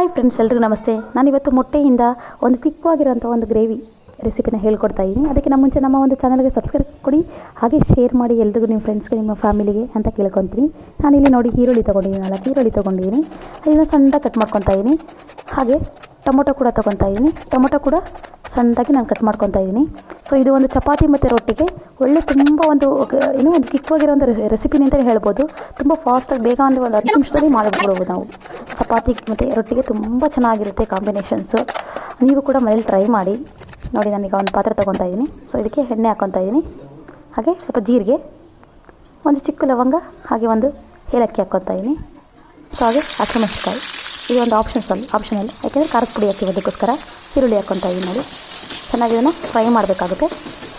Hi friends ಎಲ್ರಿಗೂ ನಮಸ್ತೆ. ನಾನಿವತ್ತು ಮೊಟ್ಟೆಯಿಂದ ಒಂದು ಕ್ವಿಕ್ವಾಗಿರೋಂಥ ಒಂದು ಗ್ರೇವಿ ರೆಸಿಪಿನ ಹೇಳ್ಕೊಡ್ತಾ ಇದ್ದೀನಿ. ಅದಕ್ಕೆ ನಮ್ಮ ಮುಂಚೆ ನಮ್ಮ ಒಂದು ಚಾನಲ್ಗೆ ಸಬ್ಸ್ಕ್ರೈಬ್ ಕೊಡಿ. ಹಾಗೆ ಶೇರ್ ಮಾಡಿ ಎಲ್ರಿಗೂ ನಿಮ್ಮ ಫ್ರೆಂಡ್ಸ್ಗೆ ನಿಮ್ಮ ಫ್ಯಾಮಿಲಿಗೆ ಅಂತ ಕೇಳ್ಕೊತೀನಿ. ನಾನಿಲ್ಲಿ ನೋಡಿ ಈರುಳ್ಳಿ ತೊಗೊಂಡಿದ್ದೀನಿ ಈರುಳ್ಳಿ ತೊಗೊಂಡಿದ್ದೀನಿ. ಅದನ್ನು ಸಣ್ಣ ಕಟ್ ಮಾಡ್ಕೊತಾ ಇದ್ದೀನಿ ಹಾಗೆ ಟೊಮೊಟೊ ಕೂಡ ತೊಗೊತಾ ಇದ್ದೀನಿ ಟೊಮೊಟೊ ಕೂಡ ಸಣ್ಣದಾಗಿ ನಾನು ಕಟ್ ಮಾಡ್ಕೊತಾ ಇದ್ದೀನಿ ಸೊ ಇದು ಒಂದು ಚಪಾತಿ ಮತ್ತು ರೊಟ್ಟಿಗೆ. ಒಳ್ಳೆ ತುಂಬ ಒಂದು ಏನೋ ಒಂದು ಕ್ವಿಕ್ವಾಗಿರೋ ಒಂದು ರೆಸಿಪಿ ಅಂತಲೇ ಹೇಳ್ಬೋದು. ತುಂಬ ಫಾಸ್ಟಾಗಿ ಬೇಗ ಅಂದರೆ ಒಂದು ಹತ್ತು ನಿಮಿಷದಲ್ಲಿ ಮಾಡಿಬಿಡ್ಬೋದು ನಾವು. ಚಪಾತಿ ಮತ್ತು ರೊಟ್ಟಿಗೆ ತುಂಬ ಚೆನ್ನಾಗಿರುತ್ತೆ ಕಾಂಬಿನೇಷನ್ಸು ನೀವು ಕೂಡ ಮನೇಲಿ ಟ್ರೈ ಮಾಡಿ. ನೋಡಿ, ನಾನೀಗ ಒಂದು ಪಾತ್ರೆ ತೊಗೊತಾ ಇದ್ದೀನಿ ಸೊ ಇದಕ್ಕೆ ಎಣ್ಣೆ ಹಾಕ್ಕೊತಾ ಇದ್ದೀನಿ ಹಾಗೆ ಸ್ವಲ್ಪ ಜೀರಿಗೆ, ಒಂದು ಚಿಕ್ಕ ಲವಂಗ, ಹಾಗೆ ಒಂದು ಏಲಕ್ಕಿ ಹಾಕ್ಕೊತಾ ಇದ್ದೀನಿ ಸೊ ಹಾಗೆ ಹಸಿಮೆಣಸಿಕಾಯಿ ಇದು ಒಂದು ಅಲ್ಲಿ ಆಪ್ಷನಲ್ ಯಾಕೆಂದರೆ ಖಾರದ ಪುಡಿ ಹಾಕಿರೋದಕ್ಕೋಸ್ಕರ ಈರುಳ್ಳಿ ಹಾಕ್ಕೊತಾ ಇದ್ದೀನಿ ನೋಡಿ. ಚೆನ್ನಾಗಿ ಇದನ್ನು ಫ್ರೈ ಮಾಡಬೇಕಾಗುತ್ತೆ.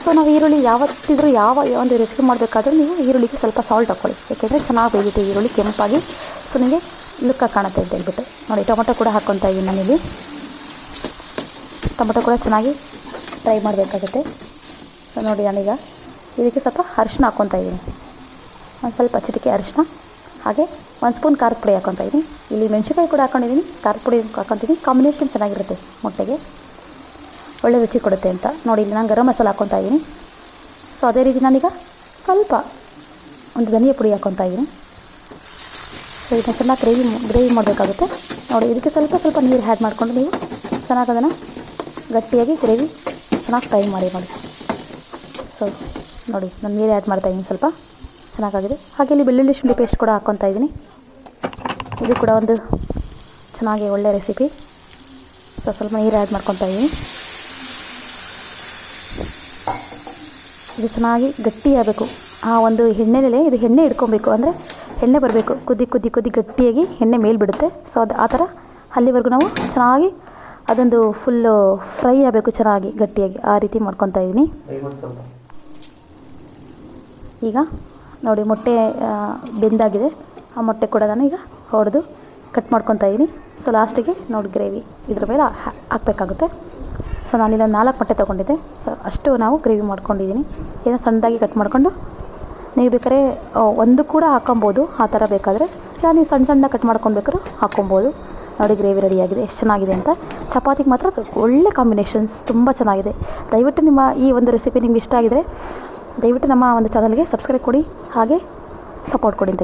ಸೊ ನಾವು ಈರುಳ್ಳಿ ಯಾವತ್ತಿದ್ರೂ ಯಾವ ಒಂದು ರೆಸಿಪಿ ಮಾಡಬೇಕಾದ್ರೂ ನೀವು ಈರುಳ್ಳಿಗೆ ಸ್ವಲ್ಪ ಸಾಲ್ಟ್ ಹಾಕ್ಕೊಳ್ಳಿ ಯಾಕೆಂದರೆ ಚೆನ್ನಾಗಿ ಬೇಯುತ್ತೆ ಈರುಳ್ಳಿ, ಕೆಂಪಾಗಿ. ಸೊ ನಿಮಗೆ ಲುಕ್ಕ ಕಾಣುತ್ತೆ ಅಂತ ಹೇಳ್ಬಿಟ್ಟು. ನೋಡಿ, ಟೊಮೊಟೊ ಕೂಡ ಹಾಕ್ಕೊತಾ ಇದ್ದೀನಿ ನಾನಿಲ್ಲಿ ಟೊಮೊಟೊ ಕೂಡ ಚೆನ್ನಾಗಿ ಫ್ರೈ ಮಾಡಬೇಕಾಗುತ್ತೆ. ಸೊ ನೋಡಿ ನಾನೀಗ ಇದಕ್ಕೆ ಸ್ವಲ್ಪ ಅರಿಶಿನ ಹಾಕ್ಕೊತಾ ಇದ್ದೀನಿ ಒಂದು ಸ್ವಲ್ಪ ಚಿಟಿಕೆ ಅರಿಶಿನ ಹಾಗೆ ಒಂದು ಸ್ಪೂನ್ ಖಾರದ ಪುಡಿ ಹಾಕೊತಾ ಇದ್ದೀನಿ ಇಲ್ಲಿ ಮೆಣಸಿನ್ಕಾಯಿ ಕೂಡ ಹಾಕೊಂಡಿದ್ದೀನಿ ಖಾರದ ಪುಡಿ ಹಾಕೊತೀನಿ ಕಾಂಬಿನೇಷನ್ ಚೆನ್ನಾಗಿರುತ್ತೆ ಮೊಟ್ಟೆಗೆ. ಒಳ್ಳೆ ರುಚಿ ಕೊಡುತ್ತೆ ಅಂತ. ನೋಡಿ, ಇಲ್ಲಿ ನಾನು ಗರಂ ಮಸಾಲ ಹಾಕೊತಾ ಇದ್ದೀನಿ ಸೊ ಅದೇ ರೀತಿ ನಾನೀಗ ಸ್ವಲ್ಪ ಒಂದು ಧನಿಯಾ ಪುಡಿ ಹಾಕೊತಾ ಇದ್ದೀನಿ ಸೊ ಇದನ್ನ ಚೆನ್ನಾಗಿ ಗ್ರೇವಿ ಗ್ರೇವಿ ಮಾಡಬೇಕಾಗುತ್ತೆ. ನೋಡಿ, ಇದಕ್ಕೆ ಸ್ವಲ್ಪ ಸ್ವಲ್ಪ ನೀರು ಹ್ಯಾಡ್ ಮಾಡಿಕೊಂಡು ನೀವು ಚೆನ್ನಾಗಿ ಅದನ್ನು ಗಟ್ಟಿಯಾಗಿ ಗ್ರೇವಿ ಚೆನ್ನಾಗಿ ಫ್ರೈ ಮಾಡಿ ನೋಡಿ. ಸೊ ನೋಡಿ, ನಾನು ನೀರು ಆ್ಯಡ್ ಮಾಡ್ತಾ ಇದ್ದೀನಿ ಸ್ವಲ್ಪ. ಚೆನ್ನಾಗಾಗಿದೆ. ಹಾಗೆ ಇಲ್ಲಿ ಬೆಳ್ಳುಳ್ಳಿ ಶುಂಠಿ ಪೇಸ್ಟ್ ಕೂಡ ಹಾಕ್ಕೊತಾ ಇದ್ದೀನಿ. ಇದು ಕೂಡ ಒಂದು ಚೆನ್ನಾಗಿ ಒಳ್ಳೆ ರೆಸಿಪಿ ಸೊ ಸ್ವಲ್ಪ ನೀರು ಆ್ಯಡ್ ಮಾಡ್ಕೊತಾ ಇದ್ದೀನಿ. ಇದು ಚೆನ್ನಾಗಿ ಗಟ್ಟಿಯಾಗಬೇಕು. ಆ ಒಂದು ಎಣ್ಣೆಲೆ, ಇದು ಎಣ್ಣೆ ಇಟ್ಕೊಬೇಕು. ಅಂದರೆ ಎಣ್ಣೆ ಬರಬೇಕು. ಕುದಿ ಕುದಿ ಕುದಿ ಗಟ್ಟಿಯಾಗಿ ಎಣ್ಣೆ ಮೇಲೆ ಬಿಡುತ್ತೆ. ಸೊ ಅದು ಆ ಥರ ಅಲ್ಲಿವರೆಗೂ ನಾವು ಚೆನ್ನಾಗಿ ಅದೊಂದು ಫುಲ್ಲು ಫ್ರೈ ಆಗಬೇಕು ಚೆನ್ನಾಗಿ, ಗಟ್ಟಿಯಾಗಿ. ಆ ರೀತಿ ಮಾಡ್ಕೊತಾ ಇದ್ದೀನಿ. ಈಗ ನೋಡಿ ಮೊಟ್ಟೆ ಬೆಂದಾಗಿದೆ. ಆ ಮೊಟ್ಟೆ ಕೂಡ ನಾನು ಈಗ ಹೊಡೆದು ಕಟ್ ಮಾಡ್ಕೊತಾ ಇದ್ದೀನಿ ಸೊ ಲಾಸ್ಟಿಗೆ ನೋಡಿ ಗ್ರೇವಿ ಇದ್ರ ಮೇಲೆ ಹಾಕಬೇಕಾಗುತ್ತೆ. ಸೊ ನಾನು ಒಂದು ನಾಲ್ಕು ಮೊಟ್ಟೆ ತೊಗೊಂಡಿದ್ದೆ. ಸೊ ಅಷ್ಟು ನಾವು ಗ್ರೇವಿ ಮಾಡ್ಕೊಂಡಿದ್ದೀನಿ ಏನೋ ಸಣ್ಣದಾಗಿ ಕಟ್ ಮಾಡಿಕೊಂಡು ನೀವು ಬೇಕಾದ್ರೆ ಒಂದು ಕೂಡ ಹಾಕೊಬೋದು ಆ ಥರ ಬೇಕಾದರೆ ಇಲ್ಲ, ನೀವು ಸಣ್ಣ ಸಣ್ಣ ಕಟ್ ಮಾಡ್ಕೊಬೇಕಾದ್ರೂ ಹಾಕ್ಕೊಬೋದು. ನೋಡಿ ಗ್ರೇವಿ ರೆಡಿಯಾಗಿದೆ ಎಷ್ಟು ಚೆನ್ನಾಗಿದೆ ಅಂತ. ಚಪಾತಿಗೆ ಮಾತ್ರ ಒಳ್ಳೆ ಕಾಂಬಿನೇಷನ್ಸ್ ತುಂಬ ಚೆನ್ನಾಗಿದೆ. ದಯವಿಟ್ಟು ನಿಮ್ಮ ಈ ಒಂದು ರೆಸಿಪಿ ನಿಮ್ಗೆ ಇಷ್ಟ ಆಗಿದರೆ ದಯವಿಟ್ಟು ನಮ್ಮ ಒಂದು ಚಾನಲ್ಗೆ ಸಬ್ಸ್ಕ್ರೈಬ್ ಕೊಡಿ ಹಾಗೆ ಸಪೋರ್ಟ್ ಕೊಡಿ ಅಂತ